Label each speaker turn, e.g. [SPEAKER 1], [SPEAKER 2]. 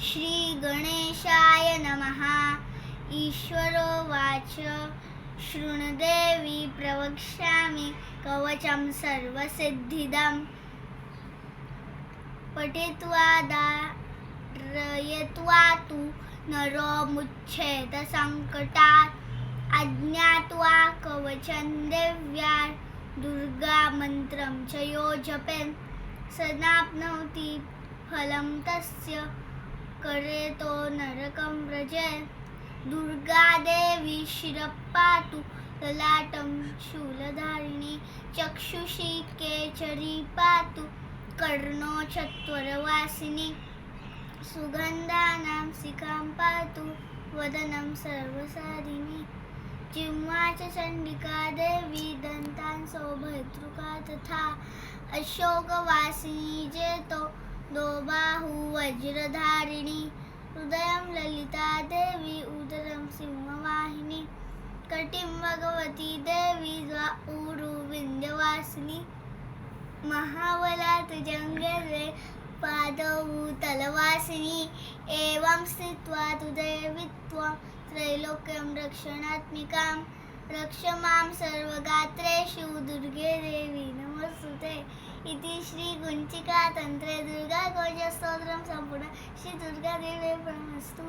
[SPEAKER 1] श्रीगणेशाय नमः. ईश्वरोवाच शृणुदेवी प्रवक्ष्यामि कवचं सर्वसिद्धिदम्. पठित्वा धारयत्वा तु नरो मुच्छेत अज्ञात्वा कवचं देव्या दुर्गामन्त्रं च यो जपेन् सदाप्नोति फलं तस्य करेतो नरकं व्रजेत् दुर्गादेवी शिरपातु ललाटं. शूलधारिणी चक्षुषी केचरी पातु. कर्णो चत्वरवासिनी सुगन्धानां सिखां पातु. वदनं सर्वसारिणी जिह्वा च चण्डिका देवी दन्तान् सौभद्रुका तथा अशोकवासिनी जेतो दोबा वज्रधारिणी हृदयं ललिता देवी उदरं सिंहवाहिनी कटिं भगवती देवी द्वा ऊरु विन्ध्यवासिनी महाबलात् जङ्गले पादौ तलवासिनी एवं स्थित्वा तु देवी त्रैलोक्यं रक्षणात्मिकां रक्ष मां सर्वगात्रेषु दुर्गे ఇది శ్రీ గుంచిక తంత్ర దుర్గా గోజ స్తోత్రం సంపూర్ణ. శ్రీ దుర్గాదేవి ప్రణస్తూ